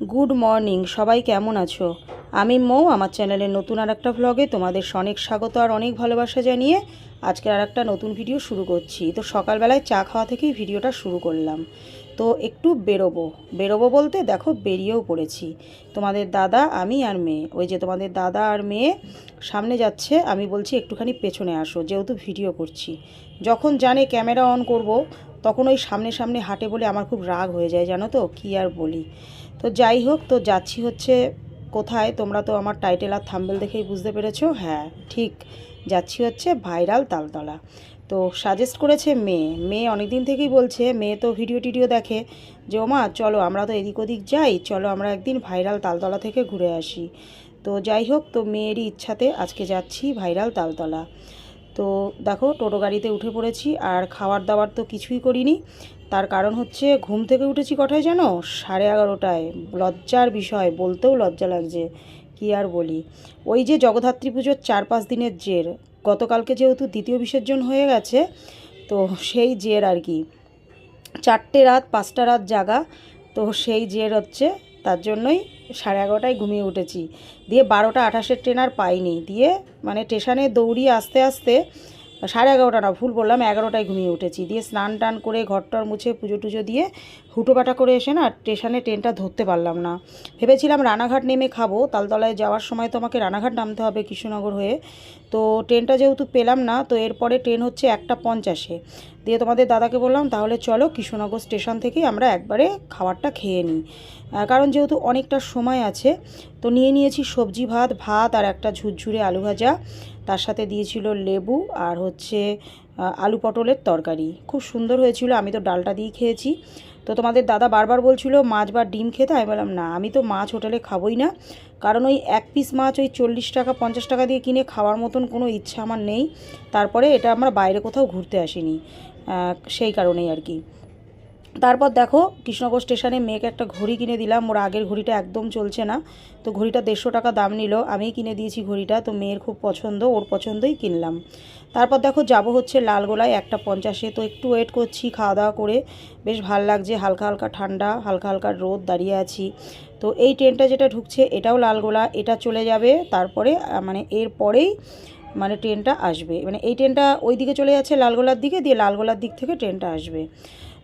Good morning, সবাই কেমন আছো? আমি মৌ, আমার চ্যানেলের নতুন আর একটা ভ্লগে তোমাদের অনেক স্বাগত আর অনেক ভালোবাসা জানিয়ে আজকে আর একটা নতুন ভিডিও শুরু করছি। তো সকালবেলায় চা খাওয়া থেকেই ভিডিওটা শুরু করলাম। তো একটু বেরোবো। বেরোবো বলতে দেখো বেরিয়েও পড়েছি। তোমাদের দাদা, আমি আর মেয়ে। ওই যে তোমাদের দাদা আর মেয়ে সামনে যাচ্ছে, আমি বলছি একটুখানি পেছনে আসো, যেহেতু ভিডিও করছি। যখন জানে ক্যামেরা অন করব তখন ওই সামনে সামনে হাঁটে বলে আমার খুব রাগ হয়ে যায়, জানো তো? কী আর বলি? তো যাই হোক, তো যাচ্ছি হচ্ছে কোথায়? তোমরা তো আমার টাইটেল আর থাম্বেল দেখেই বুঝতে পেরেছ। হ্যাঁ ঠিক, যাচ্ছি হচ্ছে ভাইরাল তালতলা। তো সাজেস্ট করেছে মেয়ে। মেয়ে অনেক দিন থেকেই বলছে, মেয়ে তো ভিডিও টিডিও দেখে। যে ওমা চলো আমরা তো এদিক ওদিক যাই, চলো আমরা একদিন ভাইরাল তালতলা থেকে ঘুরে আসি। তো যাই হোক, তো মেয়েরই ইচ্ছাতে আজকে যাচ্ছি ভাইরাল তালতলা। তো দেখো, টোটো গাড়িতে উঠে পড়েছি আর খাবার দাবার তো কিছুই করিনি। তার কারণ হচ্ছে ঘুম থেকে উঠেছি কটায় জানো? সাড়ে এগারোটায়। লজ্জার বিষয়, বলতেও লজ্জা লাগছে, কি আর বলি। ওই যে জগদ্ধাত্রী পুজোর চার পাঁচ দিনের জের, গতকালকে যেহেতু দ্বিতীয় বিসর্জন হয়ে গেছে, তো সেই জের আর কি। চারটে রাত, পাঁচটা রাত জাগা, তো সেই জের হচ্ছে। তার জন্যই সাড়ে এগারোটায় ঘুমিয়ে উঠেছি। দিয়ে বারোটা আঠাশের ট্রেন আর পাইনি। দিয়ে মানে স্টেশনে দৌড়ি আস্তে আস্তে সাড়ে এগারোটা না, ভুল বললাম, এগারোটায় ঘুমিয়ে উঠেছি। দিয়ে স্নান টান করে ঘরটর মুছে পুজো টুজো দিয়ে হুটোপাটা করে এসে না স্টেশনে ট্রেনটা ধরতে পারলাম না। ভেবেছিলাম রানাঘাট নেমে খাব, তালতলায় যাওয়ার সময় তো আমাকে রানাঘাট নামতে হবে কৃষ্ণনগর হয়ে। তো ট্রেনটা যেহেতু পেলাম না, তো এরপরে ট্রেন হচ্ছে একটা পঞ্চাশে। দিয়ে তোমাদের দাদাকে বললাম, তাহলে চলো কৃষ্ণনগর স্টেশন থেকেই আমরা একবারে খাবারটা খেয়ে নিই। কারণ যেহেতু অনেকটা সময় আছে, তো নিয়ে নিয়েছি সবজি, ভাত ভাত আর একটা ঝুরঝুরে আলু ভাজা। তার সাথে দিয়েছিল লেবু আর হচ্ছে আলু পটলের তরকারি। খুব সুন্দর হয়েছিল, আমি তো ডালটা দিয়ে খেয়েছি। তো তোমাদের দাদা বারবার বলছিল, মাছ বা ডিম খেতে? আমি বললাম, না, আমি তো মাছ হোটেলে খাবোই না। কারণ ওই এক পিস মাছ ওই চল্লিশ টাকা, পঞ্চাশ টাকা দিয়ে কিনে খাওয়ার মতন কোনো ইচ্ছা আমার নেই। তারপরে এটা আমরা বাইরে কোথাও ঘুরতে আসিনি সেই কারণেই আর কি। তারপর দেখো কৃষ্ণনগর স্টেশনে মেয়েকে একটা ঘড়ি কিনে দিলাম। ওর আগের ঘড়িটা একদম চলছে না। তো ঘড়িটা দেড়শো টাকা দাম নিল। আমিই কিনে দিয়েছি ঘড়িটা। তো মেয়ের খুব পছন্দ, ওর পছন্দই কিনলাম। তারপর দেখো যাব হচ্ছে লালগোলায় একটা পঞ্চাশে। তো একটু ওয়েট করছি খাওয়া দাওয়া করে। বেশ ভালো লাগছে। হালকা হালকা ঠান্ডা, হালকা হালকা রোদ দাঁড়িয়ে আছি। তো এই ট্রেনটা যেটা ঢুকছে, এটাও লালগোলা। এটা চলে যাবে তারপরে মানে এর পরেই মানে ট্রেনটা আসবে। মানে এই ট্রেনটা ওই দিকে চলে যাচ্ছে লালগোলার দিকে, দিয়ে লালগোলার দিক থেকে ট্রেনটা আসবে।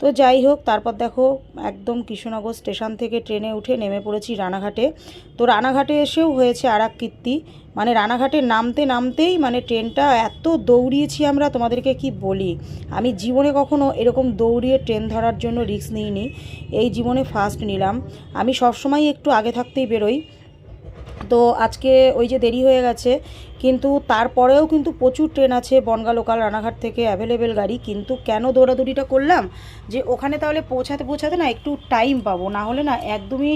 তো যাই হোক, তারপর দেখো একদম কৃষ্ণনগর স্টেশন থেকে ট্রেনে উঠে নেমে পড়েছি রানাঘাটে। তো রানাঘাটে এসেও হয়েছে আর এক কীর্তি। মানে রানাঘাটে নামতে নামতেই মানে ট্রেনটা এত দৌড়িয়েছি আমরা, তোমাদেরকে কি বলি? আমি জীবনে কখনো এরকম দৌড়িয়ে ট্রেন ধরার জন্য রিস্ক নিইনি। এই জীবনে ফার্স্ট নিলাম। আমি সবসময় একটু আগে থাকতেই বেরোই। তো আজকে ওই যে দেরি হয়ে গেছে, কিন্তু তারপরেও কিন্তু প্রচুর ট্রেন আছে বনগা লোকাল রানাঘাট থেকে অ্যাভেলেবেল গাড়ি, কিন্তু কেন দৌড়াদৌড়িটা করলাম? যে ওখানে তাহলে পৌঁছাতে পৌঁছাতে না একটু টাইম পাবো, না হলে না একদমই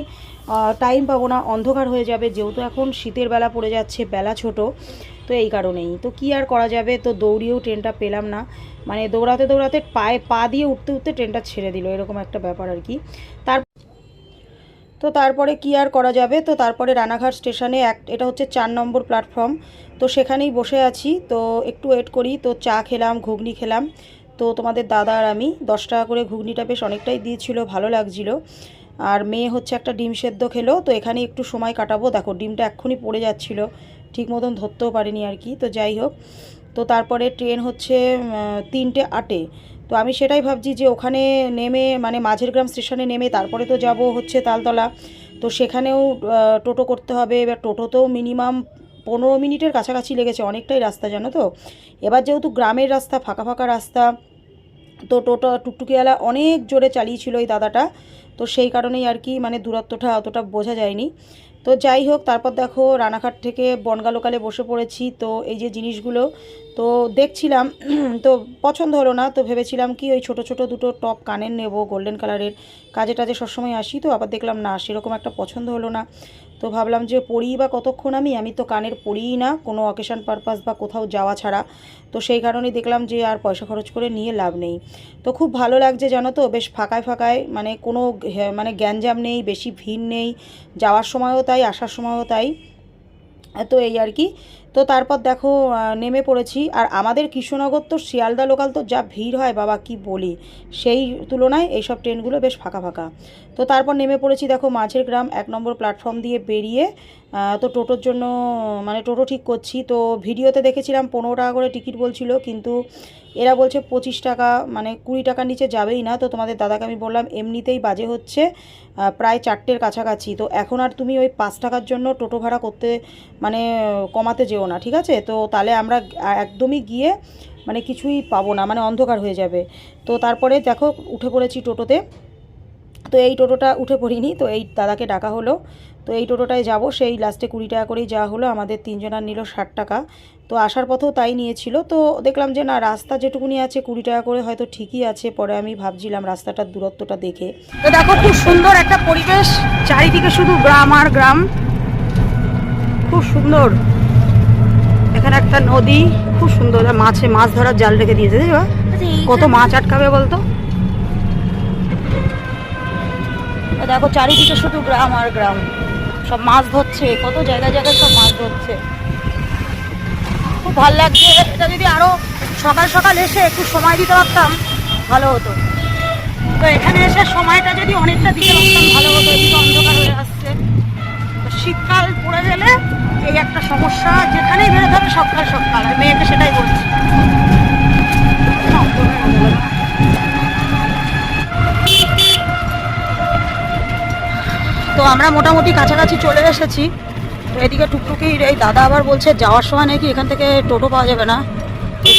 টাইম পাবো না, অন্ধকার হয়ে যাবে, যেহেতু এখন শীতের বেলা পড়ে যাচ্ছে, বেলা ছোট, তো এই কারণেই। তো কি আর করা যাবে? তো দৌড়িয়েও ট্রেনটা পেলাম না মানে দৌড়াতে দৌড়াতে পায়ে, পা দিয়ে উঠতে উঠতে ট্রেনটা ছেড়ে দিল, এরকম একটা ব্যাপার আর কি। তার তো তারপরে কি আর করা যাবে? তো তারপরে রানাঘাট স্টেশনে এক, এটা হচ্ছে চার নম্বর প্ল্যাটফর্ম। তো সেখানেই বসে আছি। তো একটু ওয়েট করি। তো চা খেলাম, ঘুগনি খেলাম। তো তোমাদের দাদা আর আমি দশ টাকা করে ঘুগনিটা বেশ অনেকটাই দিয়েছিল, ভালো লাগছিল। আর মেয়ে হচ্ছে একটা ডিম সেদ্ধ খেলো। তো এখানে একটু সময় কাটাবো। দেখো, ডিমটা এক্ষুনি পড়ে যাচ্ছিল। ঠিক মতন ধরতেও পারিনি আর কি। তো যাই হোক। তো তারপরে ট্রেন হচ্ছে তিনটে আটে। তো আমি সেটাই ভাবছি যে ওখানে নেমে মানে মাঝের গ্রাম স্টেশনে নেমে তারপরে তো যাব হচ্ছে তালতলা। তো সেখানেও টোটো করতে হবে। এবার টোটোতেও মিনিমাম পনেরো মিনিটের কাছাকাছি লেগেছে অনেকটাই রাস্তা, জানো তো? এবার যেহেতু গ্রামের রাস্তা, ফাঁকা ফাঁকা রাস্তা, তো টোটো টুকটুকিওয়ালা অনেক জোরে চালিয়েছিল এই দাদাটা। তো সেই কারণেই আর কি মানে দূরত্বটা অতটা বোঝা যায়নি। তো যাই হোক, তারপর দেখো রানাঘাট থেকে বনগা লোকালে বসে পড়েছি। তো এই যে জিনিসগুলো, তো দেখছিলাম, তো পছন্দ হলো না, তো ভেবেছিলাম কি ওই ছোট ছোট দুটো টপ কানের নেব, গোল্ডেন কালারের। কাজে টাজে সবসময় আসি, তো আবার দেখলাম না, সেরকম একটা পছন্দ হলো না। তো ভাবলাম যে পড়ি বা কতক্ষণ আমি? আমি তো কানের পড়িই না, কোনো অকেশন পারপাস বা কোথাও যাওয়া ছাড়া। তো সেই কারণেই দেখলাম যে আর পয়সা খরচ করে নিয়ে লাভ নেই। তো খুব ভালো লাগছে জানো তো, বেশ ফাঁকায় ফাঁকায় মানে কোনো মানে গ্যাঞ্জাম নেই, বেশি ভিড় নেই। যাওয়ার সময়ও তাই, আসার সময়ও তাই। তো এই আর কি তো তারপর দেখো নেমে পড়েছি। আর আমাদের কৃষ্ণনগর তো শিয়ালদা লোকাল তো যা ভিড় হয়, বাবা কি বলি? সেই তুলনায় এইসব ট্রেনগুলো বেশ ফাঁকা ফাঁকা। তো তারপর নেমে পড়েছি দেখো মাঝের গ্রাম, এক নম্বর প্ল্যাটফর্ম দিয়ে বেরিয়ে তো টোটোর জন্য মানে টোটো ঠিক করছি। তো ভিডিওতে দেখেছিলাম পনেরো টাকা করে টিকিট বলছিল, কিন্তু এরা বলছে পঁচিশ টাকা মানে কুড়ি টাকার নিচে যাবেই না। তো তোমাদের দাদাকে আমি বললাম, এমনিতেই বাজে হচ্ছে প্রায় চারটের কাছাকাছি। তো এখন আর তুমি ওই পাঁচ টাকার জন্য টোটো ভাড়া করতে মানে কমাতে যেও না, ঠিক আছে? তো তাহলে আমরা একদমই গিয়ে মানে কিছুই পাবো না মানে অন্ধকার হয়ে যাবে। তো তারপরে দেখো, উঠে পড়েছি টোটোতে। তো এই টোটোটা উঠে পড়িনি, তো এই দাদাকে ডাকা হলো। তো এই টোটোটায় যাব, সেই লাস্টে কুড়ি টাকা করেই যাওয়া হলো, আমাদের তিনজনার নিল ষাট টাকা। তো আসার পথেও তাই নিয়েছিল। তো দেখলাম যে, না, রাস্তা যেটুকুনি আছে, কুড়ি টাকা করে হয়তো ঠিকই আছে, পরে আমি ভাবছিলাম রাস্তাটার দূরত্বটা দেখে। তো দেখো, খুব সুন্দর একটা পরিবেশ, চারিদিকে শুধু গ্রাম আর গ্রাম। খুব সুন্দর। এখানে একটা নদী খুব সুন্দর। মাছে মাছ ধরার জাল রেখে দিয়েছে দেখো কত মাছ আটকাবে বলতো? দেখো চারিদিকে শুধু গ্রাম আর গ্রাম। সব মাছ ধরছে কত জায়গায় জায়গায় সব মাছ ধরছে। খুব ভালো লাগছে। এটা যদি আরও সকাল সকাল এসে একটু সময় দিতে পারতাম ভালো হতো। তো এখানে এসে সময়টা যদি অনেকটা দিতে পারতাম ভালো হতো। এদিকে অন্ধকার হয়ে আসছে। তো শীতকাল পড়ে গেলে এই একটা সমস্যা যেখানেই বেরোতে হবে সকাল সকাল আর মেয়েকে সেটাই বলছি। তো আমরা মোটামুটি কাছাকাছি চলে এসেছি। তো এদিকে টুকটুকির এই দাদা আবার বলছে, যাওয়ার সময় নাকি এখান থেকে টোটো পাওয়া যাবে না?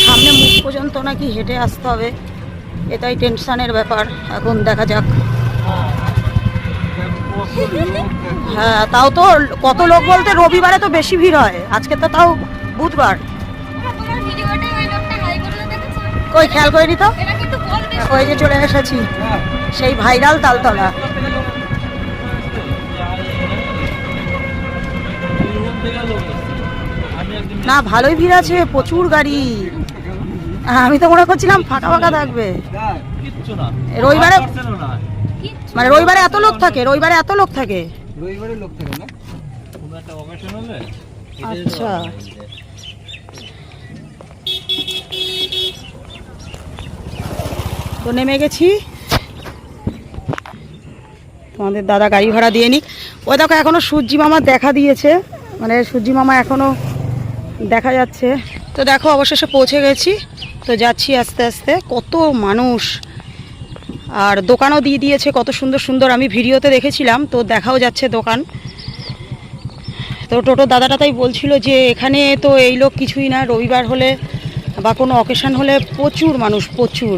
সামনে মুখ পর্যন্ত নাকি হেঁটে আসতে হবে। এটাই টেনশনের ব্যাপার। এখন দেখা যাক। হ্যাঁ তাও তো কত লোক বলতে রবিবারে তো বেশি ভিড় হয়। আজকে তো তাও বুধবার। ওই কই খেয়াল করিনি তো? ওই যে চলে এসেছি সেই ভাইরাল তালতলা। না ভালোই ভিড় আছে প্রচুর গাড়ি। আমি তো মনে করছিলাম ফাঁকা ফাঁকা থাকবে। রবিবারে মানে রবিবারে এত লোক থাকে রবিবারে এত লোক থাকে। রবিবারে লোক থাকে না? কোনো একটা অকেশন হলে আচ্ছা। তো নেমে গেছি। তোমাদের দাদা গাড়ি ভাড়া দিয়ে নিক। ওই দেখো এখনও সূর্যি মামা দেখা দিয়েছে। মানে সূর্যি মামা এখনও দেখা যাচ্ছে। তো দেখো অবশেষে পৌঁছে গেছি। তো যাচ্ছি আস্তে আস্তে। কত মানুষ। আর দোকানও দিয়ে দিয়েছে, কত সুন্দর সুন্দর আমি ভিডিওতে দেখেছিলাম, তো দেখাও যাচ্ছে দোকান। তো টোটো দাদাটা তাই বলছিল যে, এখানে তো এই লোক কিছুই না, রবিবার হলে বা কোনো অকেশন হলে প্রচুর মানুষ, প্রচুর।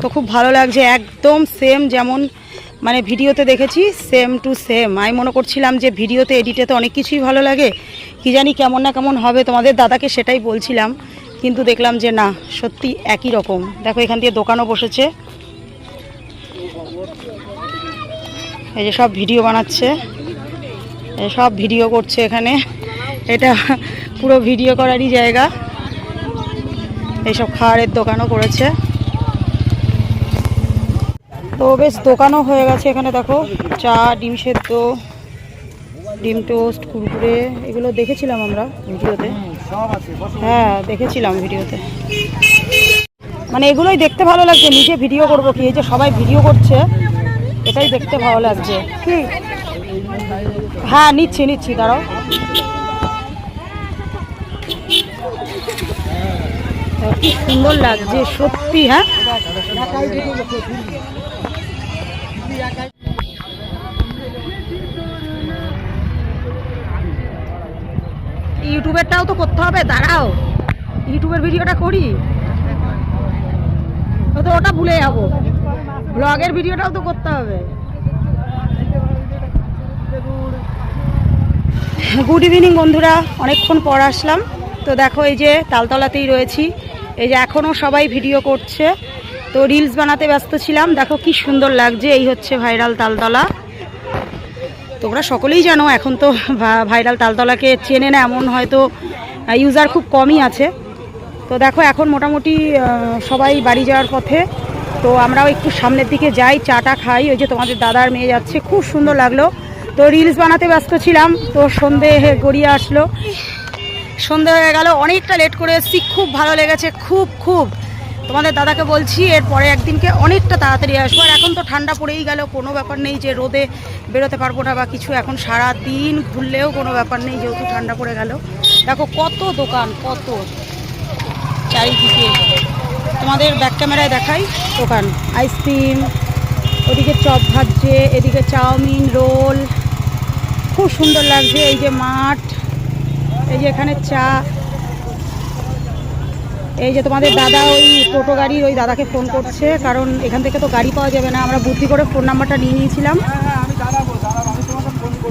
তো খুব ভালো লাগছে, একদম সেম যেমন মানে ভিডিওতে দেখেছি সেম টু সেম আমি মনে করছিলাম যে, ভিডিওতে এডিটে তো অনেক কিছুই ভালো লাগে। কি জানি কেমন না কেমন হবে, তোমাদের দাদাকে সেটাই বলছিলাম, কিন্তু দেখলাম যে না, সত্যি একই রকম। দেখো, এখান দিয়ে দোকানও বসেছে। এই যে সব ভিডিও বানাচ্ছে। সব ভিডিও করছে এখানে। এটা পুরো ভিডিও করারই জায়গা। এইসব খাবারের দোকানও করেছে। তো বেশ দোকানও হয়ে গেছে এখানে, দেখো। চা, ডিম সেদ্ধ, ডিম টোস্ট, কুরকুরে, এগুলো দেখেছিলাম আমরা ভিডিওতে। হ্যাঁ দেখেছিলাম ভিডিওতে। মানে এগুলোই দেখতে ভালো লাগছে, নিজে ভিডিও করব কি? এই যে সবাই ভিডিও করছে। এটাই দেখতে ভালো লাগছে। কি হ্যাঁ নিচ্ছি নিচ্ছি, দাঁড়াও। কি সুন্দর লাগছে, সত্যি হ্যাঁ? ইউটিউবেরটাও তো করতে হবে, দাঁড়াও। ইউটিউবের ভিডিওটা করি। তো ওটা ভুলে যাব। ব্লগের ভিডিওটাও তো করতে হবে। গুড ইভিনিং বন্ধুরা। অনেকক্ষণ পর আসলাম। তো দেখো, এই যে তালতলাতেই রয়েছি। এই যে এখনও সবাই ভিডিও করছে। তো রিলস বানাতে ব্যস্ত ছিলাম। দেখো কি সুন্দর লাগছে। এই হচ্ছে ভাইরাল তালতলা। তোমরা সকলেই জানো, এখন তো ভাইরাল তালতলাকে চেনে না, এমন হয়তো ইউজার খুব কমই আছে। তো দেখো, এখন মোটামুটি সবাই বাড়ি যাওয়ার পথে তো আমরাও একটু সামনের দিকে যাই, চাটা খাই। ওই যে তোমাদের দাদার মেয়ে যাচ্ছে, খুব সুন্দর লাগল। তো রিলস বানাতে ব্যস্ত ছিলাম, তো সন্ধে গড়িয়ে আসলো। সন্ধে হয়ে গেল, অনেকটা লেট করে এসেছি, খুব ভালো লেগেছে, খুব খুব। তোমাদের দাদাকে বলছি, এরপরে একদিনকে অনেকটা তাড়াতাড়ি আসব। আর এখন তো ঠান্ডা পড়েই গেল, কোনো ব্যাপার নেই যে রোদে বেরোতে পারব না বা কিছু। এখন সারা দিন ঘুরলেও কোনো ব্যাপার নেই, যেহেতু ঠান্ডা পড়ে গেল। দেখো কত দোকান, কত। চারিদিকে তোমাদের ব্যাক ক্যামেরায় দেখাই দোকান আইসক্রিম ওদিকে চপ ভাজছে, এদিকে চাউমিন রোল। খুব সুন্দর লাগছে, এই যে মাঠ, এই যে এখানে চা। এই যে তোমাদের দাদা ওই টোটো গাড়ির ওই দাদাকে ফোন করছে, কারণ এখান থেকে তো গাড়ি পাওয়া যাবে না। আমরা বুদ্ধি করে ফোন নাম্বারটা নিয়ে নিয়েছিলাম।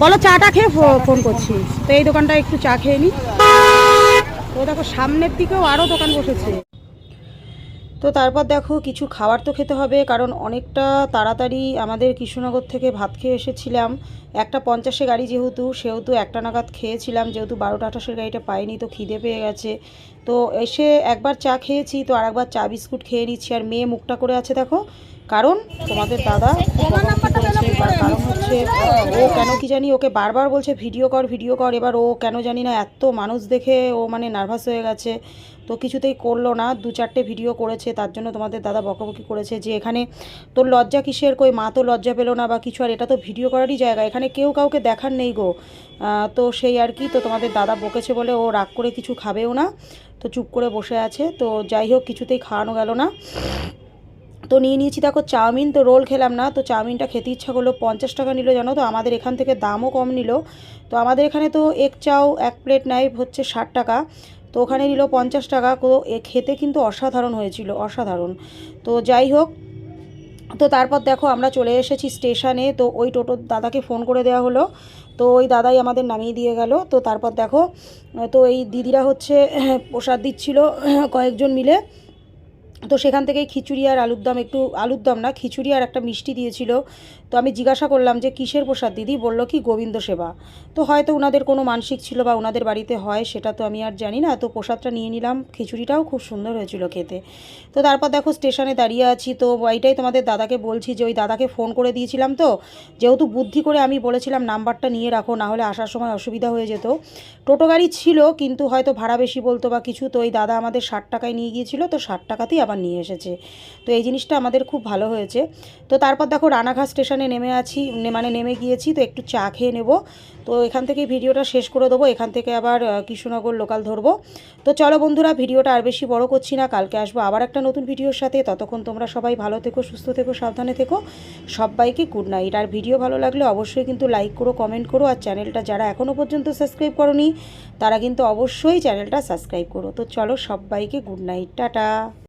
বলো, চাটা খেয়ে ফোন করছি। তো এই দোকানটা একটু চা খেয়ে নি। তো দেখো, সামনের দিকেও আরও দোকান বসেছে। তো তারপর দেখো কিছু খাবার তো খেতে হবে, কারণ অনেকটা তাড়াতাড়ি আমাদের কৃষ্ণনগর থেকে ভাত খেয়ে এসেছিলাম। একটা পঞ্চাশে গাড়ি যেহেতু, সেহেতু একটা নাগাদ খেয়েছিলাম, যেহেতু বারোটা আঠাশের গাড়িটা পাইনি, তো খিদে পেয়ে গেছে। তো এসে একবার চা খেয়েছি, তো আরেকবার চা বিস্কুট খেয়ে নিচ্ছি। আর মেয়ে মুখটা করে আছে দেখো কারণ তোমাদের দাদা কারণ হচ্ছে, ও কেন কি জানি, ওকে বারবার বলছে, ভিডিও কর ভিডিও কর। এবার ও কেন জানি না এত মানুষ দেখে ও মানে নার্ভাস হয়ে গেছে। তো কিছুতেই করল না, দু চারটে ভিডিও করেছে, তার জন্য তোমাদের দাদা বকাবকি করেছে যে, এখানে তোর লজ্জা কিসের? কই মা তো লজ্জা পেল না বা কিছু? আর এটা তো ভিডিও করারই জায়গা, এখানে কেউ কাউকে দেখার নেই গো। তো সেই আর কি, তো তোমাদের দাদা বকেছে বলে ও রাগ করে কিছু খাবেও না। তো চুপ করে বসে আছে, তো যাই হোক, কিছুতেই খাওয়ানো গেল না। তো নিয়ে নিয়েছি, দেখো চাউমিন, তো রোল খেলাম না, তো চাউমিনটা খেতে ইচ্ছা করল, পঞ্চাশ টাকা নিল জানো তো, আমাদের এখান থেকে দামও কম নিল। তো আমাদের এখানে তো এক চাও, এক প্লেট নেয় হচ্ছে ষাট টাকা। তো ওখানে নিল পঞ্চাশ টাকা, তো এ খেতে কিন্তু অসাধারণ হয়েছিল, অসাধারণ। তো যাই হোক, তো তারপর দেখো আমরা চলে এসেছি স্টেশনে, তো ওই টোটোর দাদাকে ফোন করে দেওয়া হলো। তো ওই দাদাই আমাদের নামিয়ে দিয়ে গেল। তো তারপর দেখো, তো এই দিদিরা হচ্ছে প্রসাদ দিচ্ছিল, কয়েকজন মিলে। তো সেখান থেকেই খিচুড়ি আর আলুর দম একটু, আলুর দম না, খিচুড়ি আর একটা মিষ্টি দিয়েছিল। আমি জিজ্ঞাসা করলাম যে কিসের প্রসাদ? দিদি বলল কি গোবিন্দ সেবা। তো হয়তো ওনাদের কোনো মানসিক ছিল বা ওনাদের বাড়িতে হয়, সেটা তো আমি আর জানি না। তো প্রসাদটা নিয়ে নিলাম। খিচুড়িটাও খুব সুন্দর হয়েছিল খেতে। তো তারপর দেখো স্টেশনে দাঁড়িয়ে আছি। তো এইটাই তোমাদের দাদাকে বলছি যে ওই দাদাকে ফোন করে দিয়েছিলাম তো। যেহেতু বুদ্ধি করে আমি বলেছিলাম নাম্বারটা নিয়ে রাখো, না হলে আসার সময় অসুবিধা হয়ে যেত। টোটো গাড়ি ছিল, কিন্তু হয়তো ভাড়া বেশি বলতো বা কিছু। তো ওই দাদা আমাদের ষাট টাকায় নিয়ে গিয়েছিল, তো ষাট টাকাতেই আবার নিয়ে এসেছে। তো এই জিনিসটা আমাদের খুব ভালো হয়েছে। তো তারপর দেখো রানাঘাট স্টেশনে নেমে আছি মানে নেমে গিয়েছি, তো একটু চা খেয়ে নেব। তো এখান থেকে ভিডিওটা শেষ করে দেবো, এখান থেকে আবার কৃষ্ণনগর লোকাল ধরবো। তো চলো বন্ধুরা, ভিডিওটা আর বেশি বড় করছি না, কালকে আসব আবার একটা নতুন ভিডিওর সাথে। ততক্ষণ তোমরা সবাই ভালো থেকো, সুস্থ থেকো, সাবধানে থেকো। সবাইকে গুড নাইট আর ভিডিও ভালো লাগলে অবশ্যই কিন্তু লাইক করো কমেন্ট করো। আর চ্যানেলটা যারা এখনও পর্যন্ত সাবস্ক্রাইব করনি, তারা কিন্তু অবশ্যই চ্যানেলটা সাবস্ক্রাইব করো। তো চলো সবাইকে গুড নাইট টাটা।